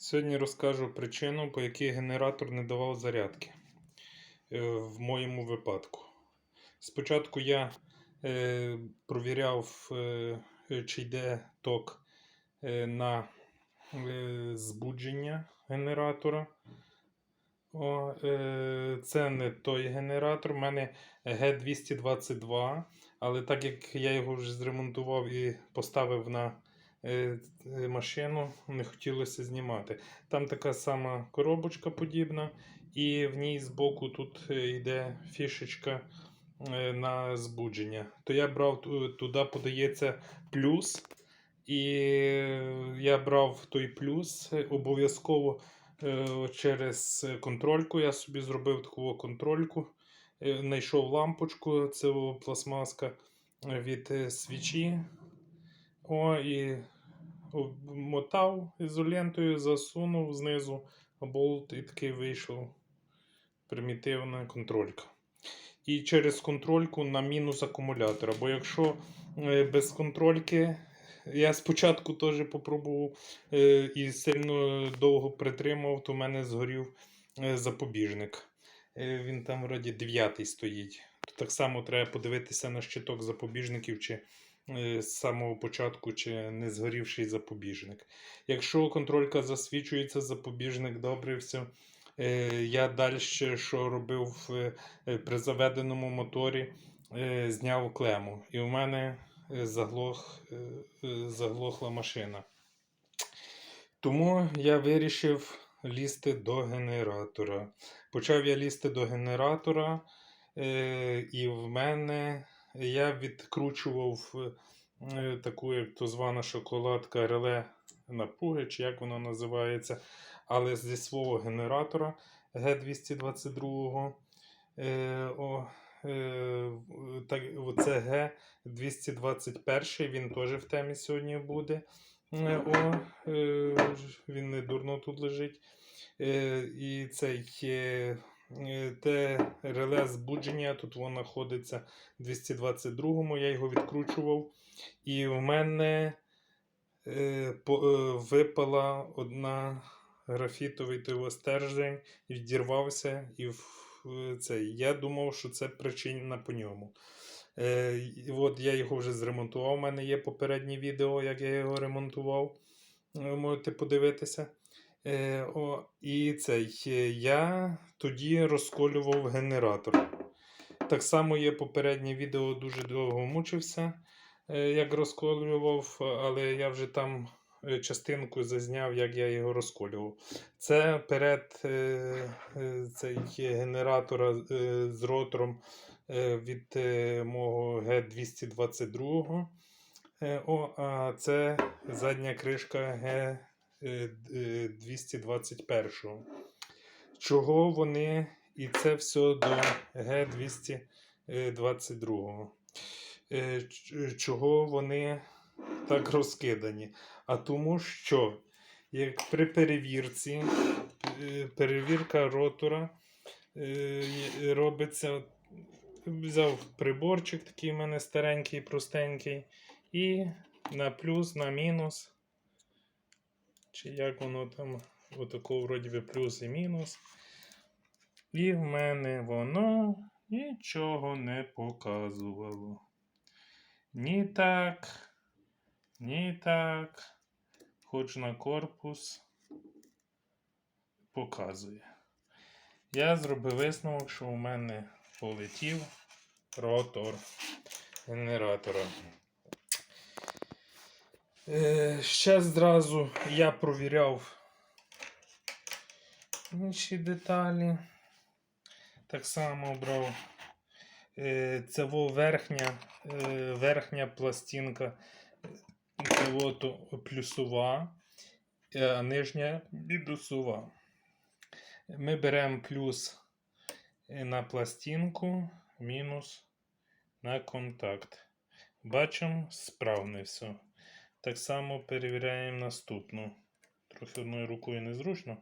Сьогодні розкажу причину, по якій генератор не давав зарядки е, в моєму випадку. Спочатку я е, провіряв, е, чи йде ток е, на е, збудження генератора. О, е, це не той генератор. У мене G222, але так як я його вже зремонтував і поставив на машину, не хотілося знімати. Там така сама коробочка подібна, і в ній збоку тут е, йде фішечка е, на збудження. То я брав туди подається плюс. І я брав той плюс е, обов'язково е, через контрольку. Я собі зробив таку контрольку. Е, Знайшов лампочку, це пластмаска е, від е, свічі. О, і мотав ізолентою, засунув знизу болт і такий вийшов примітивна контролька. І через контрольку на мінус акумулятора. Бо якщо е, без контрольки, я спочатку теж попробував е, і сильно довго притримав, то в мене згорів е, запобіжник. Він там вроді дев'ятий стоїть. То так само треба подивитися на щиток запобіжників, чи з самого початку, чи не згорівший запобіжник. Якщо контролька засвічується, запобіжник добре, все. Е, Я далі, що робив е, е, при заведеному моторі, е, зняв клему. І в мене е, заглох, е, е, заглохла машина. Тому я вирішив лізти до генератора. Почав я лізти до генератора, е, і в мене я відкручував е, таку, як то звана шоколадка реле напруги, чи як воно називається, але зі свого генератора Г222. Е, е, оце Г221, він теж в темі сьогодні буде. Е, О, е, він не дурно тут лежить. Е, і цей е, е, те реле збудження, тут воно знаходиться в 222-му, я його відкручував. І в мене е, по, е, випала одна графітовий стержень, і відірвався. І в, цей. Я думав, що це причина по ньому. Е, от я його вже зремонтував. У мене є попереднє відео, як я його ремонтував. Ви можете подивитися. Е, о, і цей, е, я тоді розколював генератор. Так само є попереднє відео, дуже довго мучився, е, як розколював, але я вже там е, частинку зазняв, як я його розколював. Це перед е, е, цей генератора е, з ротором е, від е, мого Г222. Е, О, а це задня кришка Г. е, д- е, 221. Чого вони і це все до Г222. Е, Чого вони так розкидані? А тому що, як при перевірці, е, перевірка ротора е, робиться. Взяв приборчик такий в мене старенький, простенький, і на плюс, на мінус. Чи як воно там, отако вроді би плюс і мінус. І в мене воно нічого не показувало. Ні так, ні так. Хоч на корпус показує. Я зробив висновок, що у мене полетів ротор генератора. Е, ще зразу я провіряв інші деталі. Так само брав е, це верхня, е, верхня пластинка. От плюсова, а нижня мінусова. Ми беремо плюс на пластинку, мінус на контакт. Бачимо, справне все. Так само перевіряємо наступну. Трохи одною рукою незручно.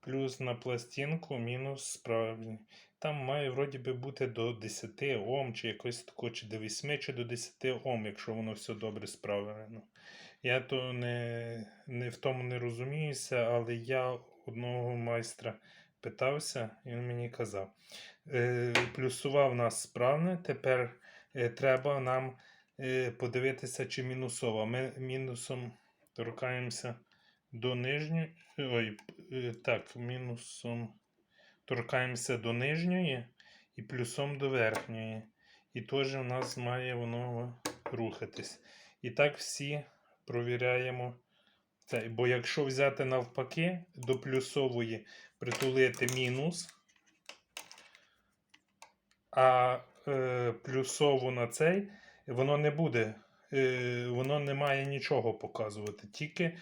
Плюс на пластинку, мінус справді. Там має вроді би бути до 10 Ом, чи якось тако, чи до 8, чи до 10 Ом, якщо воно все добре справлено. Я то не, не в тому не розуміюся, але я одного майстра питався, і він мені казав. Е, плюсова в нас справне, тепер е, треба нам подивитися, чи мінусова. Ми мінусом торкаємося до нижньої. Ой, е, так, мінусом торкаємося до нижньої і плюсом до верхньої. І теж у нас має воно рухатись. І так всі провіряємо. Це. Бо якщо взяти навпаки, до плюсової притулити мінус, а е, плюсову на цей, воно не буде, е, воно не має нічого показувати, тільки е,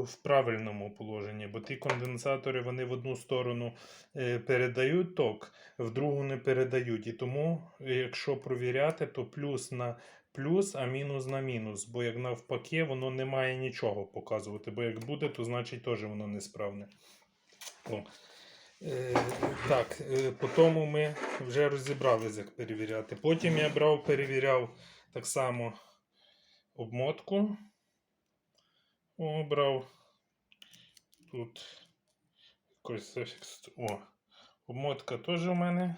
в правильному положенні, бо ті конденсатори вони в одну сторону е, передають ток, в другу не передають. І тому, якщо провіряти, то плюс на плюс, а мінус на мінус. Бо як навпаки, воно не має нічого показувати. Бо як буде, то значить теж воно несправне. О. Е, так, е, по тому ми вже розібралися, як перевіряти. Потім я брав, перевіряв так само обмотку. О, брав. Тут якось зафікс. О, обмотка теж у мене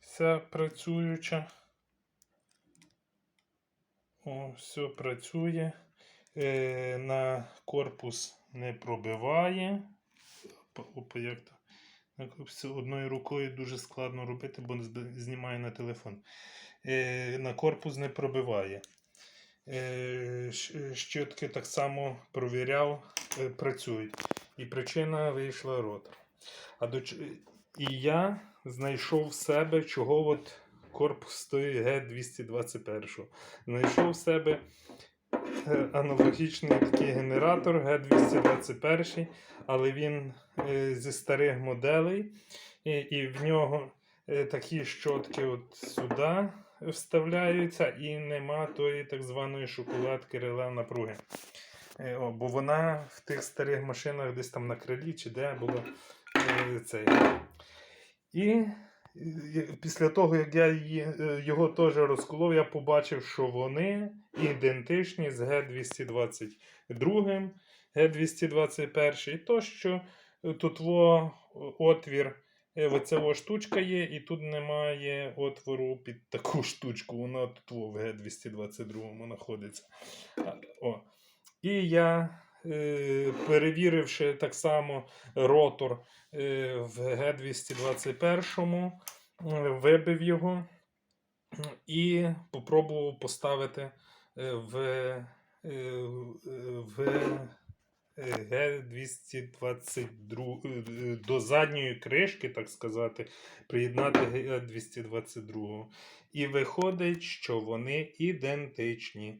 вся працююча. О, все працює. Е, на корпус не пробиває. Опа, опа, як то? Так, одною рукою дуже складно робити, бо знімає на телефон. Е, на корпус не пробиває. Е, щітки так само провіряв, е, працюють. І причина вийшла ротор. А до, і я знайшов в себе, чого от корпус стоїть Г221. Знайшов в себе аналогічний такий генератор Г221, але він е, зі старих моделей, і, і в нього е, такі щотки от сюди вставляються, і нема тої так званої шоколадки реле напруги. Е, О, бо вона в тих старих машинах десь там на крилі чи де була е, цей. І після того, як я е, його теж розколов, я побачив, що вони ідентичні з Г222, Г221. І то, що е, тут во отвір, е, оця во штучка є, і тут немає отвору під таку штучку. Вона тут во в Г222 знаходиться. О. І я, перевіривши так само ротор е, в Г221, е, вибив його і попробував поставити е, в, е, в Г222 е, до задньої кришки, так сказати, приєднати Г222. І виходить, що вони ідентичні.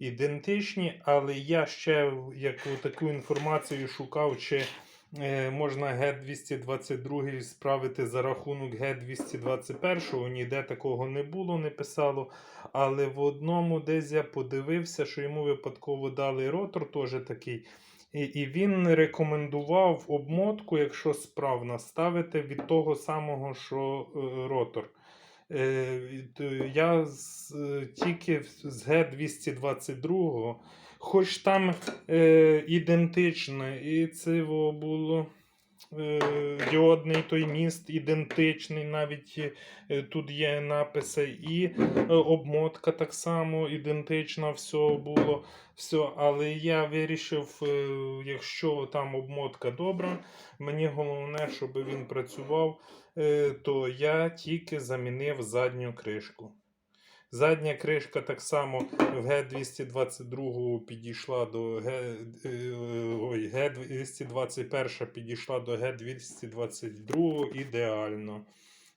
Ідентичні, але я ще яку таку інформацію шукав, чи е, можна Г222 справити за рахунок Г221. Ніде такого не було, не писало. Але в одному десь я подивився, що йому випадково дали ротор, теж такий. І, і він рекомендував обмотку, якщо справно, ставити від того самого, що е, ротор. Е, то я з, е, тільки з Г222, хоч там е, ідентичне, і це було е, діодний той міст ідентичний, навіть е, тут є написи, і е, обмотка так само ідентична, все було. Все, але я вирішив, е, якщо там обмотка добра, мені головне, щоб він працював, е, то я тільки замінив задню кришку. Задня кришка так само в Г222 підійшла до Г, е, Г221 підійшла до Г222 ідеально.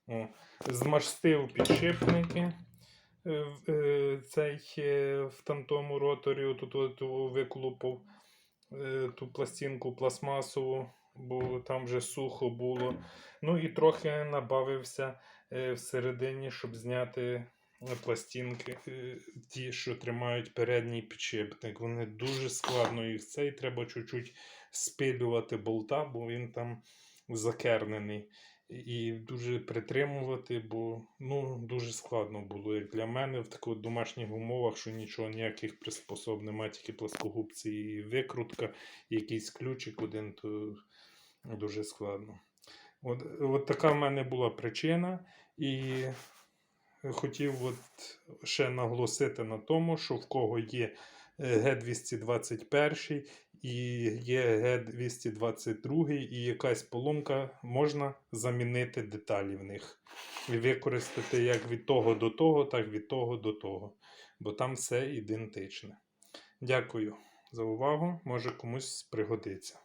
О, змастив підшипники е, е, цей в тантому роторі, тут от виклупав ту пластинку пластмасову, бо там вже сухо було. Ну і трохи набавився всередині, щоб зняти пластинки, е, ті, що тримають передній підшипник. Вони дуже складно їх цей треба чуть-чуть спилювати болта, бо він там закернений. і дуже притримувати, бо ну, дуже складно було, як для мене в таких домашніх умовах, що нічого, ніяких приспособ немає, тільки плоскогубці і викрутка, якийсь ключик один, то дуже складно. От, от така в мене була причина, і хотів от ще наголосити на тому, що в кого є е, Г221 і є Г222, і якась поломка, можна замінити деталі в них. І використати як від того до того, так від того до того. Бо там все ідентичне. Дякую за увагу. Може комусь пригодиться.